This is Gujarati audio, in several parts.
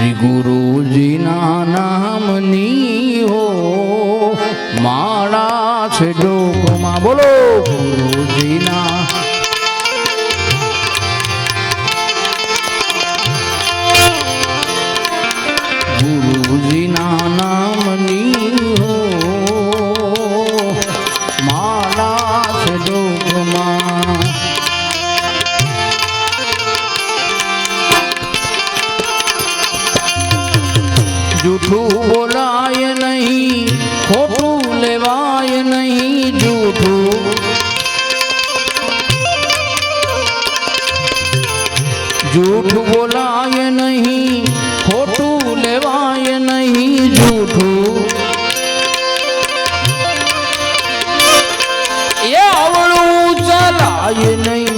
શ્રી ગુરુજીના નામની હો માળા છે ડોકમાં. બોલો ગુરુજીના જૂઠ બોલાય નહીં ખોટું લેવાય નહીં જૂઠું. એ આવડું ચલાય નહીં.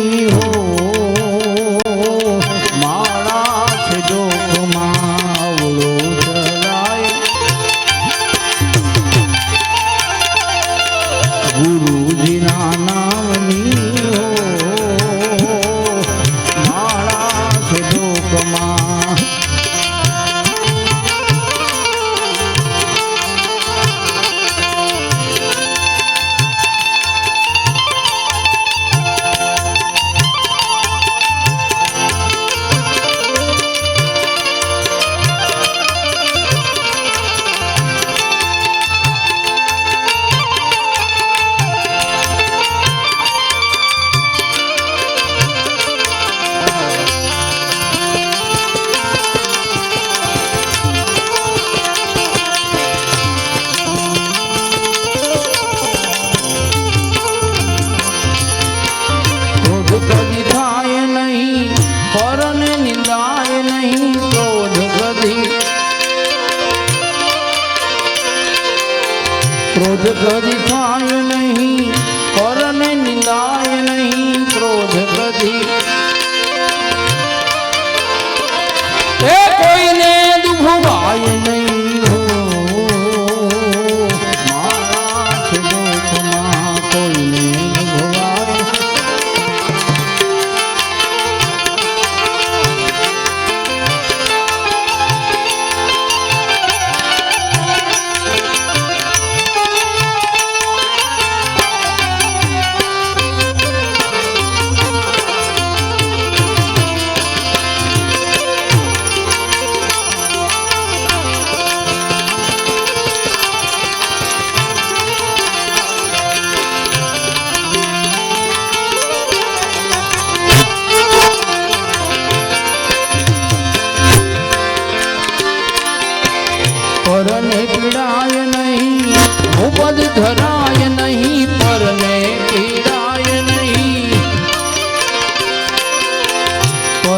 যদি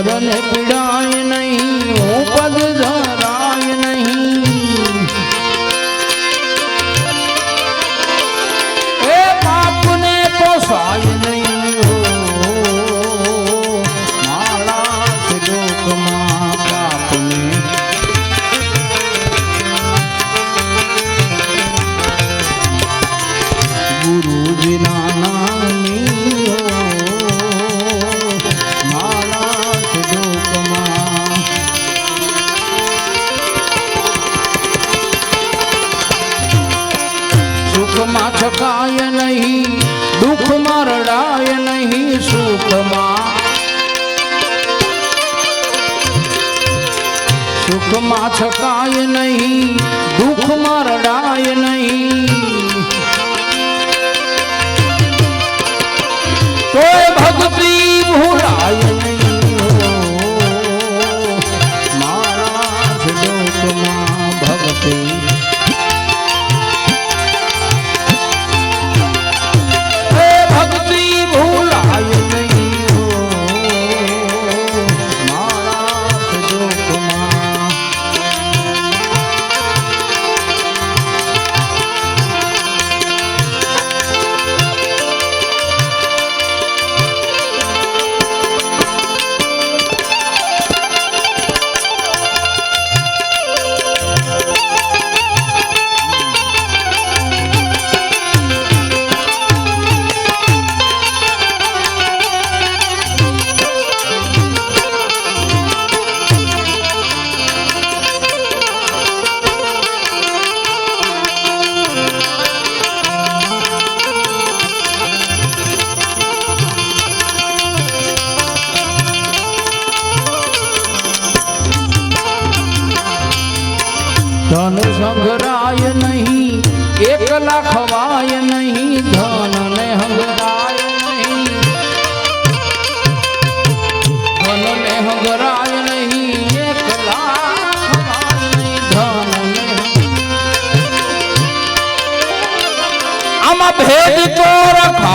મદન પીડાય નહીં. હું પદ ધન દુઃખમાં છકાય નહીં દુઃખમાં રડાય નહીં. તો ભક્તિ ભૂલાય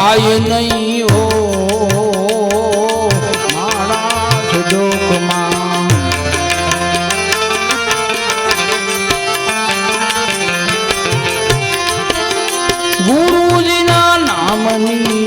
રખાય નહીં હો. માણસ ગુરુજીના નામની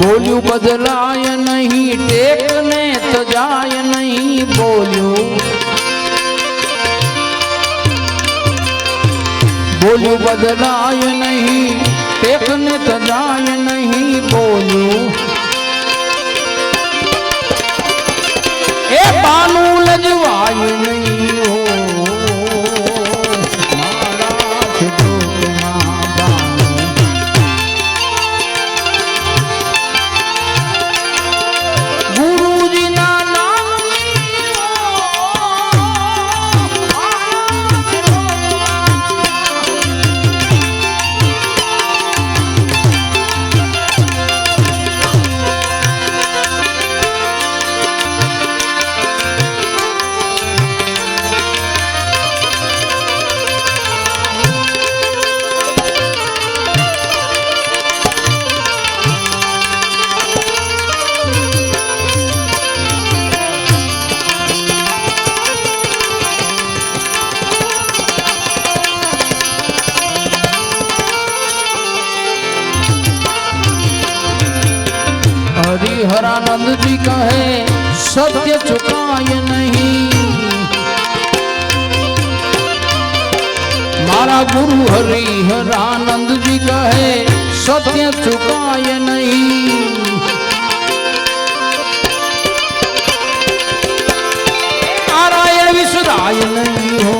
બોલ્યું, બદલાય નહીં ટેક ને તજાય નહીં બોલ્યું. બોલ્યું, બદલાય નહીં ટેક ને તજાય નહીં બોલ્યું. એ બાનું લજવાય सत्य चुकाए नहीं। मारा गुरु हरिहर आनंद जी कहे, सत्य चुकाए नहीं। नारायण विश्वराय नहीं हो।